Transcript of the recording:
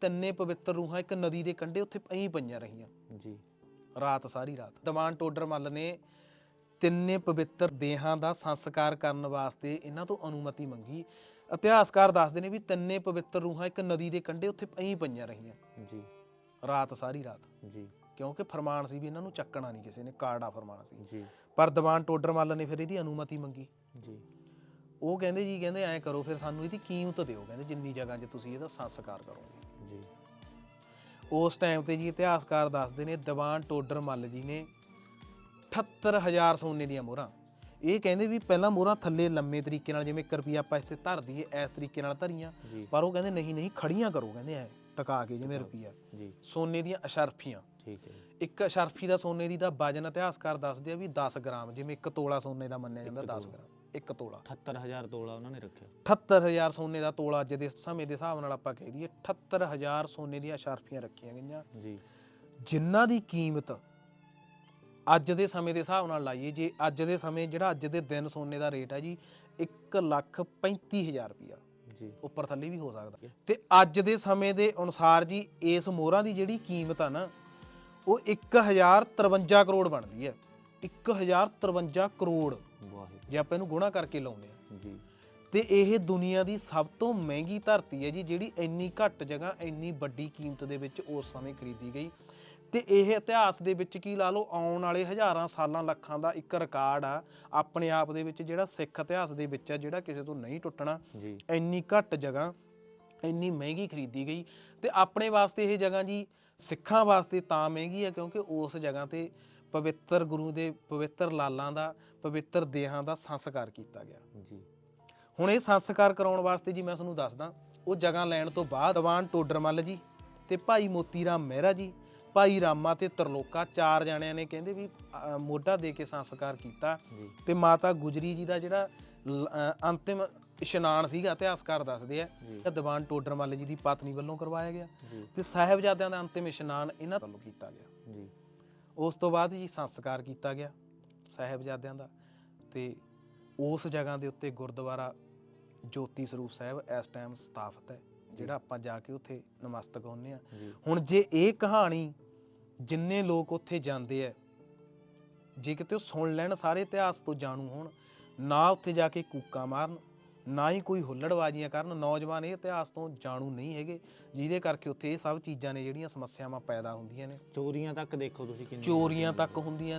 ਤਿੰਨੇ ਪਵਿੱਤਰ ਰੂਹਾਂ ਇੱਕ ਨਦੀ ਦੇ ਕੰਢੇ ਉੱਥੇ ਐਂ ਪਈਆਂ ਰਹੀਆਂ। ਜੀ। ਰਾਤ ਸਾਰੀ ਰਾਤ। ਦੀਵਾਨ ਟੋਡਰ ਮੱਲ ਨੇ ਤਿੰਨੇ ਪਵਿੱਤਰ ਦੇਹਾਂ ਦਾ ਸੰਸਕਾਰ ਕਰਨ ਵਾਸਤੇ ਇਹਨਾਂ ਤੋਂ ਅਨੁਮਤੀ ਮੰਗੀ। ਇਤਿਹਾਸਕਾਰ ਦੱਸਦੇ ਨੇ ਵੀ ਤਿੰਨੇ ਪਵਿੱਤਰ ਰੂਹਾਂ ਇੱਕ ਨਦੀ ਦੇ ਕੰਢੇ ਉੱਥੇ ਐਂ ਪਈਆਂ ਰਹੀਆਂ। ਜੀ। ਰਾਤ ਸਾਰੀ ਰਾਤ। ਜੀ। ਕਿਉਂਕਿ ਫਰਮਾਨ ਸੀ ਵੀ ਇਹਨਾਂ ਨੂੰ ਚੱਕਣਾ ਨਹੀਂ ਕਿਸੇ ਨੇ ਕਾਰਡਾ ਫਰਮਾਨ ਸੀ। ਜੀ। ਪਰ ਦੀਵਾਨ ਟੋਡਰ ਮੱਲ ਨੇ ਫਿਰ ਇਹਦੀ ਅਨੁਮਤੀ ਮੰਗੀ। ਜੀ। ਉਹ ਕਹਿੰਦੇ ਜੀ ਕਹਿੰਦੇ ਐਂ ਕਰੋ ਫਿਰ ਸਾਨੂੰ ਇਹਦੀ ਕੀਮਤ ਦਿਓ। ਕਹਿੰਦੇ ਜਿੰਨੀ ਜਗ੍ਹਾ 'ਚ ਤੁਸੀਂ ਇਹਦਾ ਸੰਸਕਾਰ ਕਰੋਗੇ। ਉਸ ਟਾਈਮ ਤੇ ਜੀ ਇਤਿਹਾਸਕਾਰ ਦੱਸਦੇ ਨੇ ਦੀਵਾਨ ਟੋਡਰ ਮੱਲ ਜੀ ਨੇ 78000 ਸੋਨੇ ਦੀਆਂ ਮੋਹਰਾਂ। ਇਹ ਕਹਿੰਦੇ ਵੀ ਪਹਿਲਾਂ ਮੋਹਰਾਂ ਥੱਲੇ ਲੰਮੇ ਤਰੀਕੇ ਨਾਲ ਜਿਵੇਂ 1 ਰੁਪਿਆ ਆਪਾਂ ਇਸੇ ਧਰ ਦਈਏ ਇਸ ਤਰੀਕੇ ਨਾਲ ਧਰੀਆਂ। ਪਰ ਉਹ ਕਹਿੰਦੇ ਨਹੀਂ ਨਹੀਂ ਖੜੀਆਂ ਕਰੋ ਕਹਿੰਦੇ ਐ ਟਕਾ ਕੇ ਜਿਵੇਂ ਰੁਪਿਆ ਜੀ। ਸੋਨੇ ਦੀਆਂ ਅਸ਼ਰਫੀਆਂ। ਠੀਕ ਹੈ। ਇੱਕ ਅਸ਼ਰਫੀ ਦਾ ਸੋਨੇ ਦੀ ਦਾ ਵਜਨ ਇਤਿਹਾਸਕਾਰ ਦੱਸਦੇ ਆ ਵੀ 10 ਗ੍ਰਾਮ ਜਿਵੇਂ 1 ਤੋਲਾ ਸੋਨੇ ਦਾ ਮੰਨਿਆ ਜਾਂਦਾ ਇੱਕ 10 ਤੋਲਾ। ਗ੍ਰਾਮ 1 ਤੋਲਾ। 78000 ਤੋਲਾ ਉਹਨਾਂ ਨੇ ਰੱਖਿਆ। 78000 ਸੋਨੇ ਦਾ ਤੋਲਾ ਅੱਜ ਦੇ ਸਮੇਂ ਦੇ ਹਿਸਾਬ ਨਾਲ ਆਪਾਂ ਕਹਿ ਦਈਏ 78000 ਸੋਨੇ ਦੀਆਂ ਅਸ਼ਰਫੀਆਂ ਰੱਖੀਆਂ ਗਈਆਂ। ਜੀ। ਜਿਨ੍ਹਾਂ ਦੀ ਕੀਮਤ ਅੱਜ ਦੇ ਸਮੇਂ ਦੇ ਹਿਸਾਬ ਨਾਲ ਲਾਈਏ ਜੇ ਅੱਜ ਦੇ ਸਮੇਂ ਜਿਹੜਾ ਅੱਜ ਦੇ ਦਿਨ ਸੋਨੇ ਦਾ ਰੇਟ ਹੈ ਜੀ 1 ਲੱਖ 35000 ਰੁਪਇਆ ਜੀ। ਉੱਪਰ ਥੱਲੇ ਵੀ ਹੋ ਸਕਦਾ। ਤੇ ਅੱਜ ਦੇ ਸਮੇਂ ਦੇ ਅਨੁਸਾਰ ਜੀ ਇਸ ਮੋਹਰਾਂ ਦੀ ਜਿਹੜੀ ਕੀਮਤ ਆ ਨਾ ਉਹ 1053 ਕਰੋੜ ਬਣਦੀ ਹੈ। 1053 ਕਰੋੜ। ਵਾਹਿਗੁਰੂ। ਜੇ ਆਪਾਂ ਇਹਨੂੰ ਗੁਣਾ ਕਰਕੇ ਲਾਉਂਦੇ ਆ ਜੀ। ਤੇ ਇਹ ਦੁਨੀਆ ਦੀ ਸਭ ਤੋਂ ਮਹਿੰਗੀ ਧਰਤੀ ਹੈ ਜੀ ਜਿਹੜੀ ਇੰਨੀ ਘੱਟ ਜਗ੍ਹਾ ਇੰਨੀ ਵੱਡੀ ਕੀਮਤ ਦੇ ਵਿੱਚ ਉਸ ਸਮੇਂ ਖਰੀਦੀ ਗਈ। ਤੇ ਇਹ ਇਤਿਹਾਸ ਦੇ ਵਿੱਚ ਕੀ ਲਾ ਲਓ ਆਉਣ ਵਾਲੇ ਹਜ਼ਾਰਾਂ ਸਾਲਾਂ ਲੱਖਾਂ ਦਾ ਇੱਕ ਰਿਕਾਰਡ ਆ। ਆਪਣੇ ਆਪ ਦੇ ਵਿੱਚ ਜਿਹੜਾ ਸਿੱਖ ਇਤਿਹਾਸ ਦੇ ਵਿੱਚ ਆ ਜਿਹੜਾ ਕਿਸੇ ਤੋਂ ਨਹੀਂ ਟੁੱਟਣਾ। ਜੀ। ਇੰਨੀ ਘੱਟ ਜਗ੍ਹਾ ਇੰਨੀ ਮਹਿੰਗੀ ਖਰੀਦੀ ਗਈ। ਤੇ ਆਪਣੇ ਵਾਸਤੇ ਇਹ ਜਗ੍ਹਾ ਜੀ ਸਿੱਖਾਂ ਵਾਸਤੇ ਤਾਂ ਮਹਿੰਗੀ ਹੈ ਕਿਉਂਕਿ ਉਸ ਜਗ੍ਹਾ ਤੇ ਪਵਿੱਤਰ ਗੁਰੂ ਦੇ ਪਵਿੱਤਰ ਲਾਲਾਂ ਦਾ ਪਵਿੱਤਰ ਦੇਹਾਂ ਦਾ ਸੰਸਕਾਰ ਕੀਤਾ ਗਿਆ। ਜੀ। ਹੁਣ ਇਹ ਸੰਸਕਾਰ ਕਰਾਉਣ ਵਾਸਤੇ ਜੀ ਮੈਂ ਤੁਹਾਨੂੰ ਦੱਸਦਾ ਉਹ ਜਗ੍ਹਾ ਲੈਣ ਤੋਂ ਬਾਅਦ ਦੀਵਾਨ ਟੋਡਰਮੱਲ ਜੀ ਤੇ ਭਾਈ ਮੋਤੀ ਰਾਮ ਮਹਿਰਾ ਜੀ ਭਾਈ ਰਾਮਾ ਤੇ ਤਰਲੋਕਾ ਚਾਰ ਜਣਿਆਂ ਨੇ ਕਹਿੰਦੇ ਵੀ ਮੋਢਾ ਦੇ ਕੇ ਸੰਸਕਾਰ ਕੀਤਾ ਤੇ ਮਾਤਾ ਗੁਜਰੀ ਜੀ ਦਾ ਜਿਹੜਾ ਅੰਤਿਮ ਇਸ਼ਨਾਨ ਸੀਗਾ ਇਤਿਹਾਸਕਾਰ ਦੱਸਦੇ ਆ। ਇਹ ਦੀਵਾਨ ਟੋਡਰਮੱਲ ਜੀ ਦੀ ਪਤਨੀ ਵੱਲੋਂ ਕਰਵਾਇਆ ਗਿਆ। ਤੇ ਸਾਹਿਬਜ਼ਾਦਿਆਂ ਦਾ ਅੰਤਿਮ ਇਸ਼ਨਾਨ ਇਹਨਾਂ ਵੱਲੋਂ ਕੀਤਾ ਗਿਆ। ਜੀ। ਉਸ ਤੋਂ ਬਾਅਦ ਜੀ ਸੰਸਕਾਰ ਕੀਤਾ ਗਿਆ ਸਾਹਿਬਜ਼ਾਦਿਆਂ ਦਾ। ਤੇ ਉਸ ਜਗ੍ਹਾ ਦੇ ਉੱਤੇ ਗੁਰਦੁਆਰਾ ਜੋਤੀ ਸਰੂਪ ਸਾਹਿਬ ਇਸ ਟਾਈਮ ਸਥਾਪਿਤ ਹੈ ਜਿਹੜਾ ਆਪਾਂ ਜਾ ਕੇ ਉੱਥੇ ਨਮਸਤਕ ਹੁੰਨੇ ਆ। ਹੁਣ ਜੇ ਇਹ ਕਹਾਣੀ ਜਿੰਨੇ ਲੋਕ ਉੱਥੇ ਜਾਂਦੇ ਆ ਜੇ ਕਿਤੇ ਉਹ ਸੁਣ ਲੈਣ ਸਾਰੇ ਇਤਿਹਾਸ ਤੋਂ ਜਾਣੂ ਹੋਣ ਨਾ ਉੱਥੇ ਜਾ ਕੇ ਕੂਕਾਂ ਮਾਰਨ ਨਾ ਹੀ ਕੋਈ ਹੁੱਲੜਬਾਜ਼ੀਆਂ ਕਰਨ ਨੌਜਵਾਨ ਇਹ ਇਤਿਹਾਸ ਤੋਂ ਜਾਣੂ ਨਹੀਂ ਹੈਗੇ ਜਿਹਦੇ ਕਰਕੇ ਉੱਥੇ ਇਹ ਸਭ ਚੀਜ਼ਾਂ ਨੇ ਜਿਹੜੀਆਂ ਸਮੱਸਿਆਵਾਂ ਪੈਦਾ ਹੁੰਦੀਆਂ ਨੇ। ਚੋਰੀਆਂ ਤੱਕ ਦੇਖੋ ਤੁਸੀਂ ਕਿੰਨੀ ਚੋਰੀਆਂ ਤੱਕ ਹੁੰਦੀਆਂ ਨੇ।